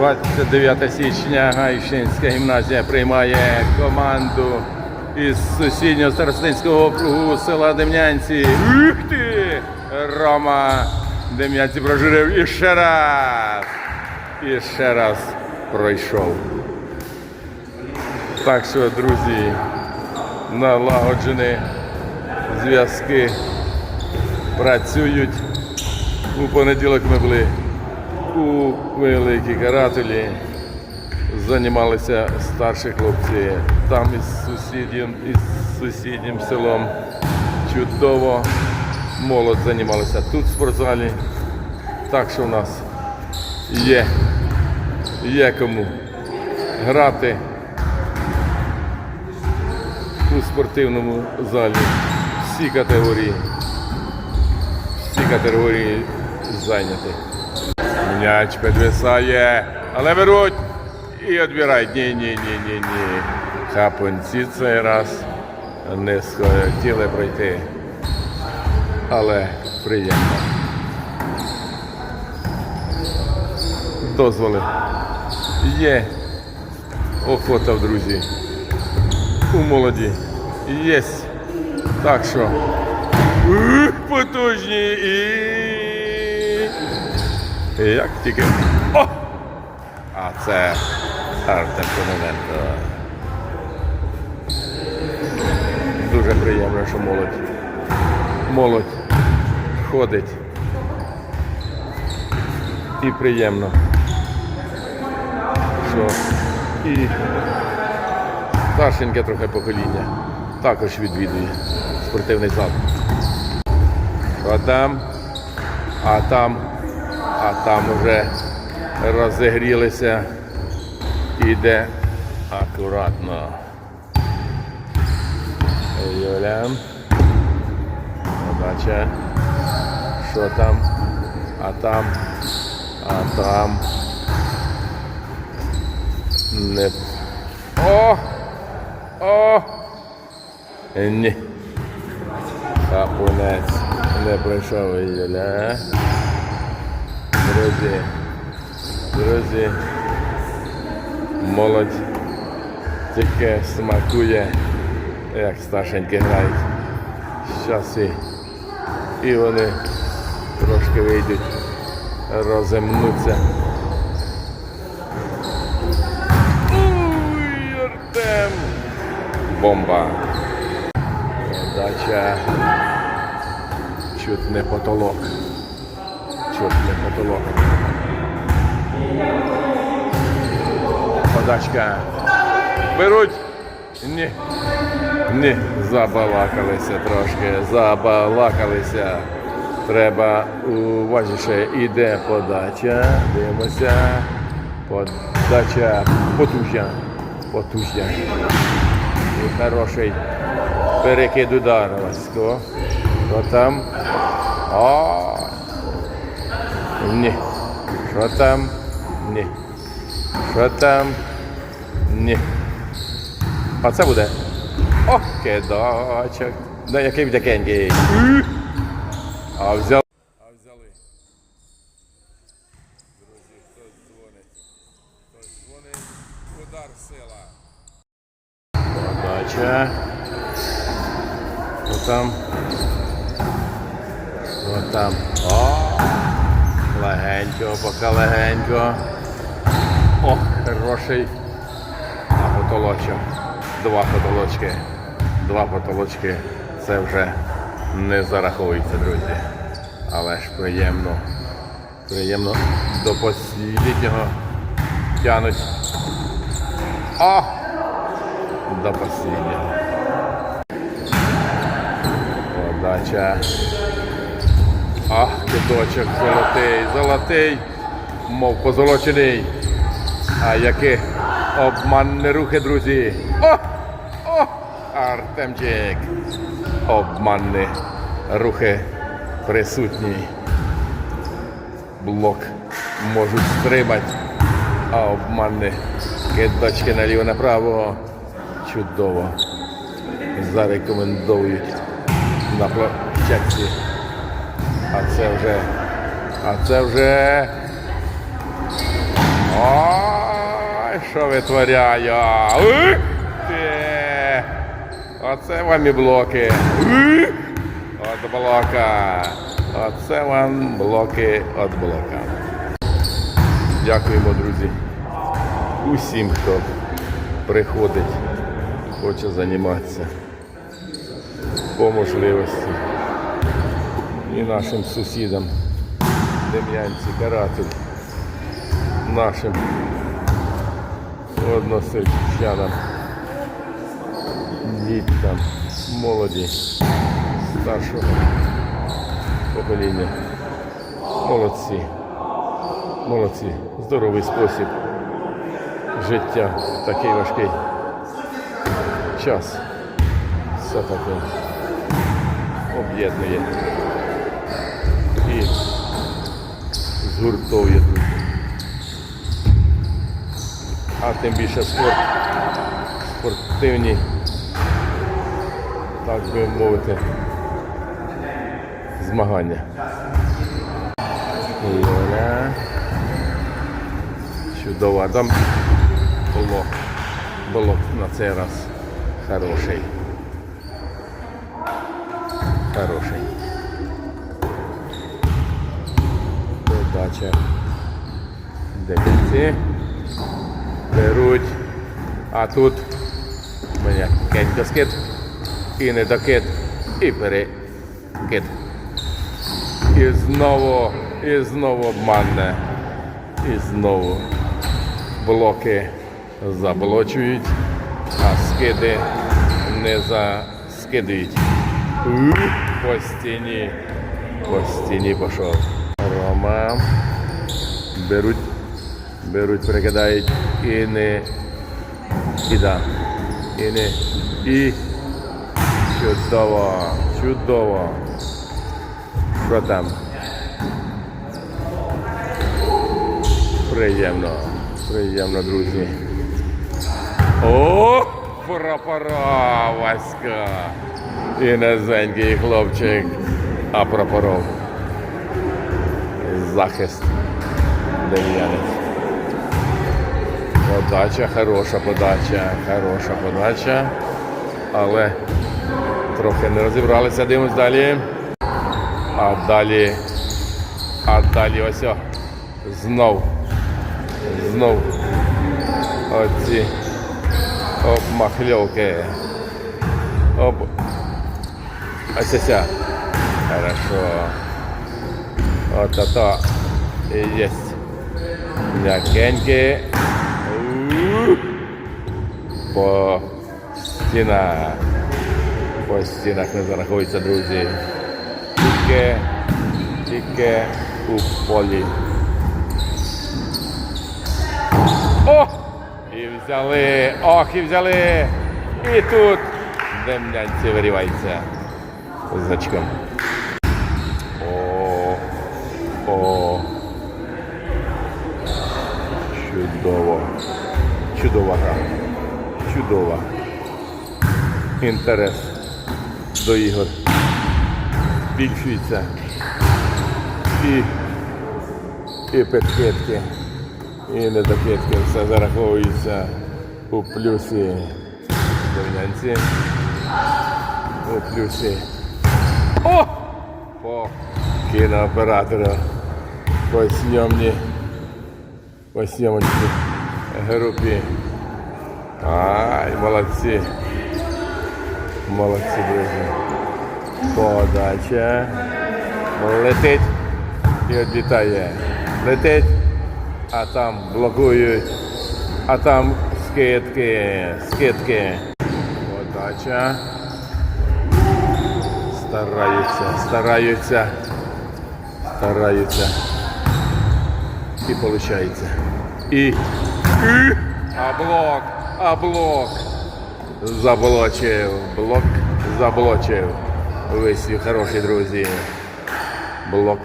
29 січня Гайшинська гімназія приймає команду із сусіднього старостинського округу села Демнянці. Ух ти! Рома Дем'янці прожурив і ще раз. І ще раз пройшов. Так що, друзі, налагоджені зв'язки працюють. У понеділок ми були у Великій Карателі. Займалися старші хлопці там із сусіднім, із сусіднім селом. Чудово. Молодь займалася тут в спортзалі. Так що в нас є, є кому грати у спортивному залі. Всі категорії. Всі категорії зайняті. М'яч підвисає, але беруть і відбирають. Ні, ні, ні, ні, ні. Хапунці цей раз не хотіли пройти. Але приємно. Дозволи. Є. Охота, друзі. У молоді. Є. Так що. Потужні і. Як тільки. О! А це Артем Кононенко. Дуже приємно, що молодь. Молодь ходить. І приємно. Що і старшеньке трохи покоління також відвідує спортивний зал. А там, а там, а там вже розігрілися. Іде акуратно. Юля. Подача. Що там? А там? А там. Не. О! О! Ні. Капунець не пройшов Юля. Друзі. Друзі. Молодь тільки смакує, як старшенькі грають. Щас і, вони трошки вийдуть, роземнуться. Уй! Бомба. Дача. Чуть не потолок. Чуть не потолок. Подачка. Беруть. Ні. Ні. Забалакалися трошки. Забалакалися. Треба уважніше. Іде подача. Дивимося. Подача. Потужня. Потужня. І хороший перекид. Васько. Що там? О! Ні. Що там? Ні. Що там? Ні. А це буде. О, кидочок. Да який вдякенький. А взяли. А взяли. Друзі, хтось дзвонить. Хтось дзвонить. Удар сила. Подача. Що там? Що там? О! Легенько, поки легенько. О, хороший. А потолочок. Два потолочки. Два потолочки. Це вже не зараховується, друзі. Але ж приємно. Приємно до посліднього тянуть. О! До посліднього. Подача. Ах, кидочок золотий, золотий, мов позолочений. А які обманні рухи, друзі. О! О! Артемчик. Обманні рухи присутні. Блок можуть стримати, а обманні кидочки наліво-направо. Чудово. Зарекомендують на площадці. А це вже. А це вже. О! що витворяю? Оце вам і блоки. От блока. Оце вам блоки від блока. Дякуємо, друзі. Усім, хто приходить, хоче займатися по можливості. І нашим сусідам, Дем'янці, Каратель, нашим односельчанам, діткам, молоді, старшого покоління. Молодці. Молодці. Здоровий спосіб життя такий важкий час. Все таке об'єднує і згуртовує друзі. А тим більше спорт, спортивні, так би мовити, змагання. Лоля. Чудово. А Там було, було на цей раз хороший. Хороший. Подача. Дивіться. Беруть. А тут мене кенько скид. І не докид. І перекид. І знову, і знову обманне. І знову блоки заблочують, а скиди не заскидують. У, По стіні. По стіні пішов. Рома. Беруть, беруть, прикидають і не кида. І не. І чудово, чудово. Що там? Приємно, приємно, друзі. О, прапора Васька. І низенький хлопчик. А прапоров. Захист. Дев'янець. Подача, хороша подача, хороша подача. Але трохи не розібралися, дивимось далі. А далі. А далі ось. о, Знов. Знов. Оці обмахльовки. Об... Ось ось. Хорошо. От і єсть. М'якенькі. По стінах. По стінах не зарахуються, друзі. Тільки, тільки у полі. О! І взяли, ох, і взяли. І тут демлянці вирівається з очком. О. Чудово. Чудова гра. Чудова. Інтерес до ігор збільшується. І, і підкидки, і недокидки все зараховується у плюсі Домінянці. У плюсі. О! По кінооператору. По зйомні. По зйомочній групі. Ай, молодці. Молодці, друзі. Подача. Летить і відлітає. Летить, а там блокують. А там скидки, скидки. Подача. Стараються, стараються. Стараються. І виходить. І. і а блок, а блок. Заблочив. Блок заблочив. Висів, хороші друзі. Блок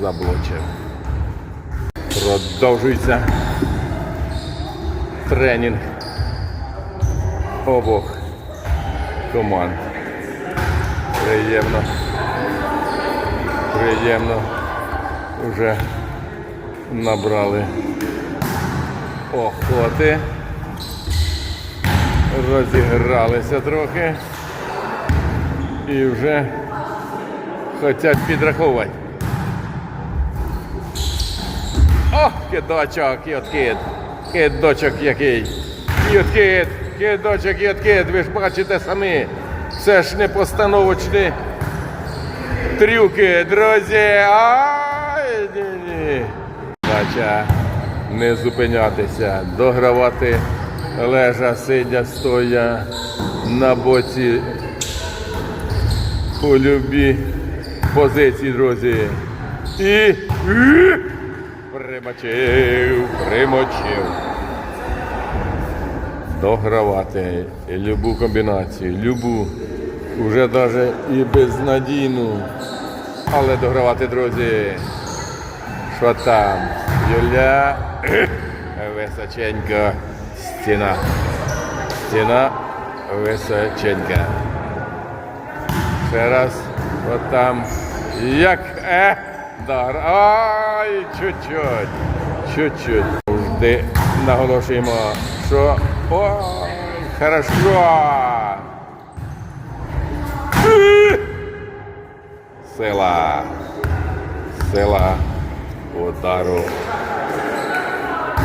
заблочив. Продовжується тренінг обох команд. Приємно. Приємно. Вже набрали охоти. розігралися трохи і вже хочуть підраховувати. О, кидочок, кіт-кит. Кидочок який. Кіт-кит, кидочок, кіт-кит. Ви ж бачите самі. Це ж не постановочні трюки, друзі. Ні-ні. Задача не зупинятися, догравати лежа, сидя, стоя на боці у любі позиції, друзі. І, примочив, примочив. Догравати любу комбінацію, любу, вже навіть і безнадійну. Але догравати, друзі. Що там? Юля височенька стіна. Стіна височенька. Ще раз. От там. Як е. Дар. Ай, чуть-чуть. Чуть-чуть. Завжди наголошуємо, що ой, хорошо. Сила. Сила удару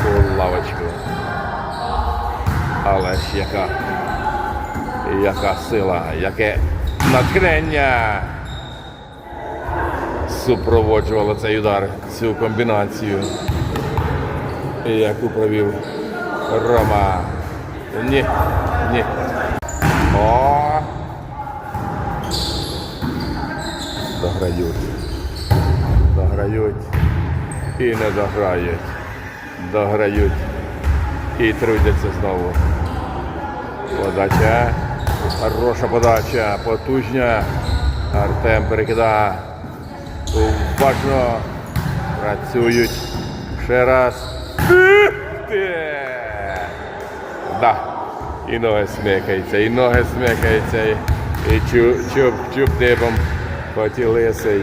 у лавочку. Але ж яка, яка сила, яке натхнення супроводжувало цей удар, цю комбінацію, яку провів Рома. Ні, ні. О! Дограють. Дограють і не дограють. Дограють і трудяться знову. Подача. Хороша подача, потужня. Артем перекидає. Уважно. Працюють. Ще раз. Да. І ноги смикаються, і ноги смикаються, і, чуб, чуб, чуб дибом, хоч і лисий,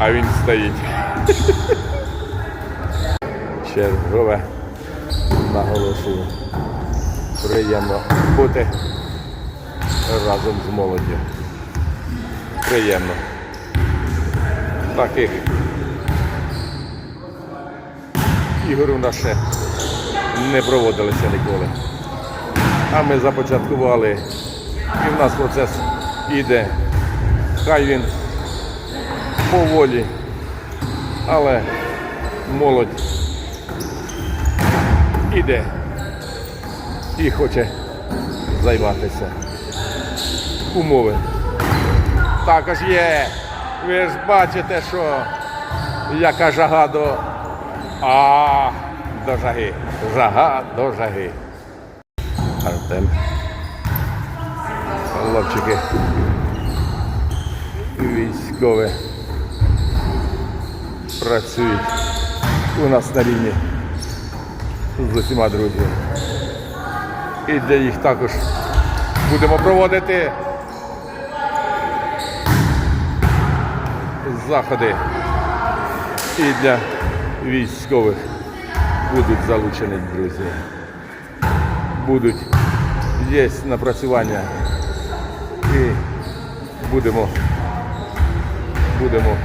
а він стоїть. Чергове наголошую. Приємно бути разом з молоддю. Приємно. Таких ігор у нас ще не проводилися ніколи. А ми започаткували і в нас процес іде. Хай він поволі, але молодь іде і хоче займатися. Умови також є. Ви ж бачите, що яка жага до. А, до жаги. Жага до жаги. Артем. Хлопчики. Військові працюють у нас на рівні з усіма друзями. І для їх також будемо проводити заходи. І для військових будуть залучені друзі. Будуть є напрацювання і будемо, будемо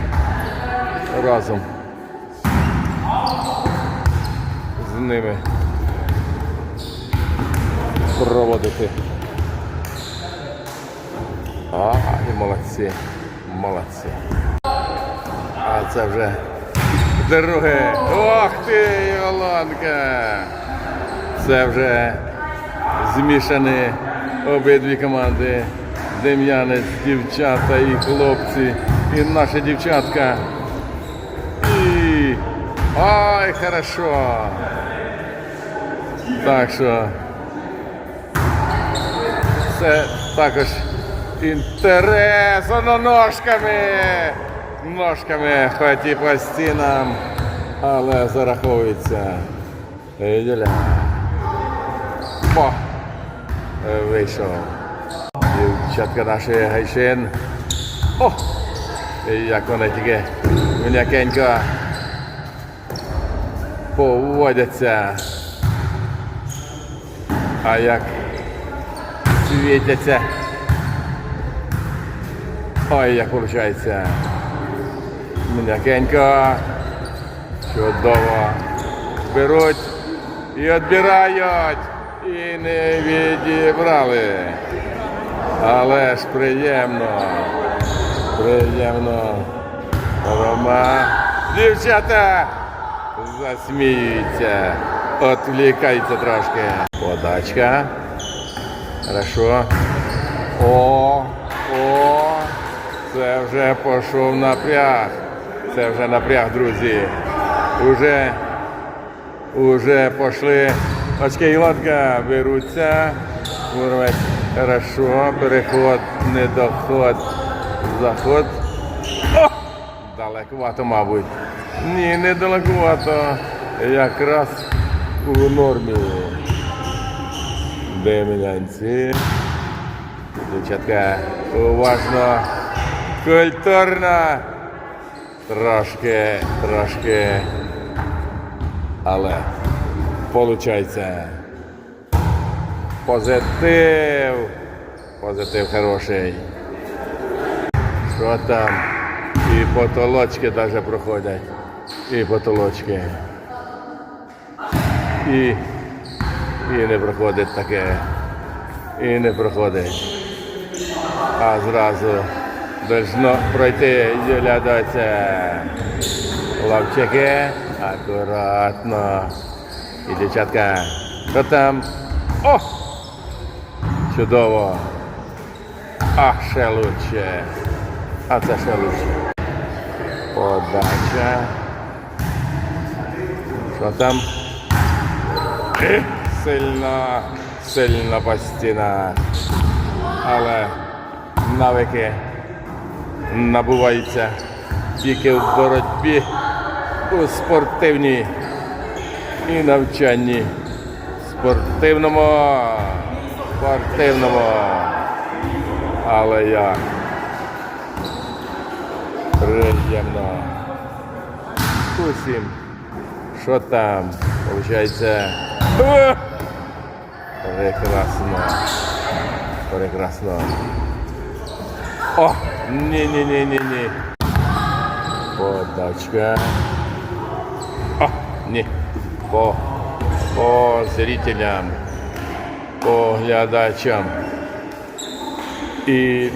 разом з ними проводити. А, і молодці, молодці. А це вже друге. Ох ти, Йоланка! Це вже змішані обидві команди. Дем'янець, дівчата і хлопці. І наша дівчатка. І... Ай, хорошо. Так що це також інтерес ножками. Ножками, хоч і по стінам, але зараховується. Юля. О, вийшов. Дівчатка нашої гайшин. О! Як вона тільки м'якенько поводяться. А як світяться. Ой, як виходить. М'якенько. Чудово. Беруть і відбирають. І не відібрали. Але ж приємно. Приємно. Рома. Дівчата засміються. Отвлікаються трошки. Подачка. Хорошо. О, о, це вже пішов напряг. Це вже напряг, друзі. Уже, уже пішли очки Ілотка беруться. Урвать. Хорошо. Переход, недоход, заход. О! Далекувато, мабуть. Ні, не далекувато. Якраз у нормі. Демілянці. Дівчатка, уважно, культурно. Трошки, трошки. Але виходить. Позитив. Позитив хороший. Що там? І потолочки навіть проходять. І потолочки. І, і не проходить таке. І не проходить. А зразу должно пройти Юля Доця. Лавчики. Акуратно. І дівчатка. Що там? О! Чудово. А ще лучше. А це ще лучше. Подача. Що там? Ех, Сильно, сильно по. Але навики набуваються тільки в боротьбі у спортивній і навчанні. Спортивному, спортивному. Але як? Приємно. Усім. Що там? Получається. Прекрасно. Прекрасно. О! Ні-ні-ні-ні-ні. Подачка. О! Ні. По, по зрителям. По глядачам. І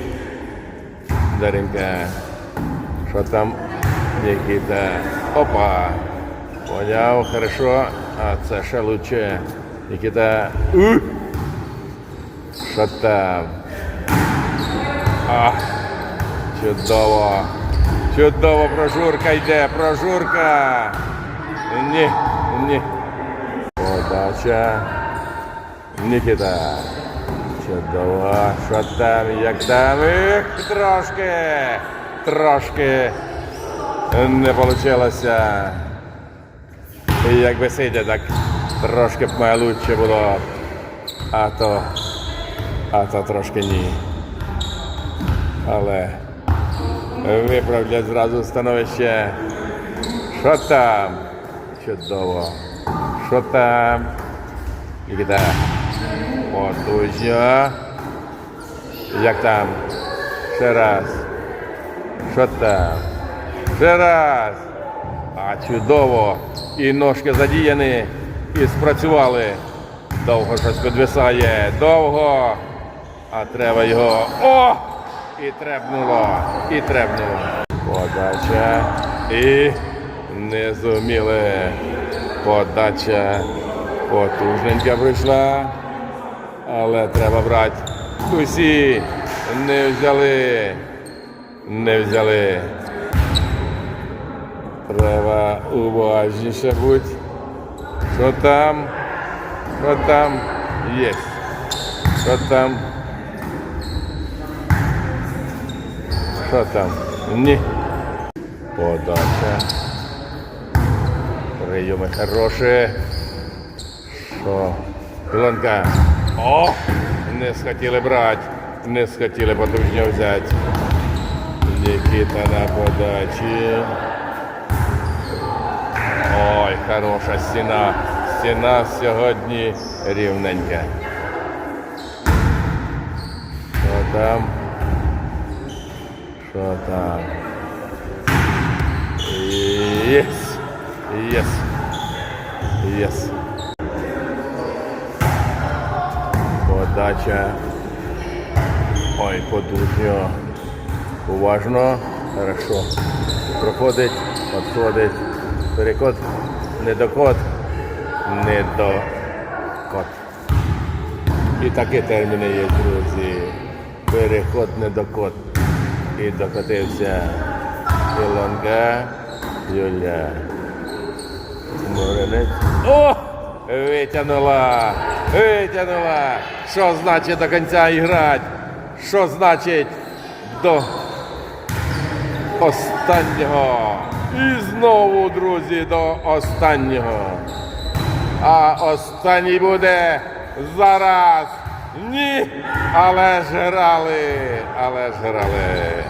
Даринка. Що там? Нікіта. Опа. Поняв, хорошо. А це ще лучше. Нікіта. У! Що там? А, чудово. Чудово, прожурка йде, прожурка. Ні, ні. Подача. Нікіта. Чудово. Що там, як там? Ех, трошки. Трошки не вийшло. І якби сидя, так трошки б лучше було. А то, а то трошки ні. Але виправлять зразу становище. Що там? Чудово. Що там? Нікіта. Потужно. Як там? Ще раз. Що там? Ще раз. А чудово. І ножки задіяні. І спрацювали. Довго щось підвисає. Довго. А треба його. О! І требнуло. І требнуло. Подача. І не зуміли. Подача. Потужненька прийшла. Але треба брати. Усі не взяли. Не взяли. Треба уважніше бути. Що там? Що там? Є. Що там? Що там? Ні. Подача. Прийоми хороші. Що? Пілонка. О! Не схотіли брати. Не схотіли потужньо взяти. Нікіта на подачі. Ой, хороша стіна. Стіна сьогодні рівненька. там? Що там? Єс! Єс! Єс! Подача. Ой, подужньо. Уважно. Хорошо. Проходить, підходить. Переход. Недокот. Недокот. І такі терміни є, друзі. Переход недокот. І докотився. Ілонга. Юля. Моренець. О! Витягнула! Витягнула! Що значить до кінця іграти? Що значить до останнього? І знову, друзі, до останнього. А останній буде зараз. Ні. Але ж грали. Але ж грали.